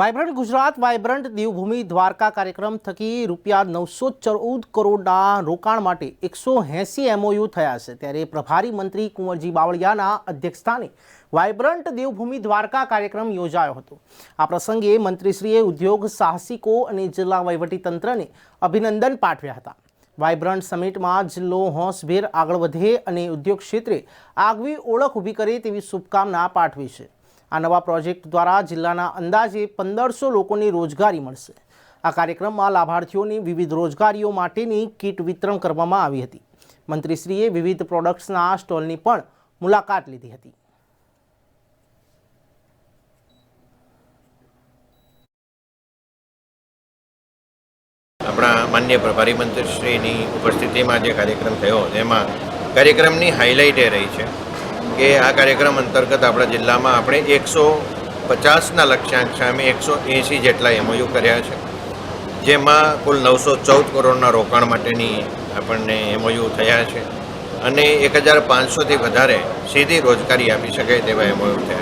Vibrant Gujarat vibrant Devbhumi Dwarka કાર્યક્રમ થકી રૂપિયા નવસો ચૌદ કરોડના રોકાણ માટે એકસો એંસી એમઓયુ થયા છે. ત્યારે પ્રભારી મંત્રી કુંવરજી બાવળિયાના અધ્યક્ષસ્થાને વાયબ્રન્ટ દેવભૂમિ દ્વારકા કાર્યક્રમ યોજાયો હતો. આ પ્રસંગે મંત્રીશ્રીએ ઉદ્યોગ સાહસિકો અને જિલ્લા વહીવટીતંત્રને અભિનંદન પાઠવ્યા હતા. વાયબ્રન્ટ સમિટમાં જિલ્લો હોંશભેર આગળ વધે અને ઉદ્યોગ ક્ષેત્રે આગવી ઓળખ ઊભી કરે તેવી શુભકામના પાઠવી છે. આ નવા પ્રોજેક્ટ દ્વારા જિલ્લાના અંદાજે પંદરસો લોકોને રોજગારી મળશે. આ કાર્યક્રમમાં લાભાર્થીઓની વિવિધ રોજગારીઓ માટેની કીટ વિતરણ કરવામાં આવી હતી. મંત્રીશ્રીએ વિવિધ પ્રોડક્ટ્સના સ્ટોલની પણ મુલાકાત લીધી હતી. આપણા માન્ય પ્રભારી મંત્રીશ્રીની ઉપસ્થિતિમાં જે કાર્યક્રમ થયો, તેમાં કાર્યક્રમની હાઇલાઇટ એ રહી છે. કે આ કાર્યક્રમ અંતર્ગત આપણા જિલ્લામાં આપણે એકસો પચાસના લક્ષ્યાંક સામે એકસો એંસી જેટલા એમઓયુ કર્યા છે. જેમાં કુલ નવસો ચૌદ કરોડના રોકાણ માટેની આપણને એમઓયુ થયા છે. અને એક હજાર પાંચસોથી વધારે સીધી રોજગારી આપી શકાય તેવા એમઓયુ થયા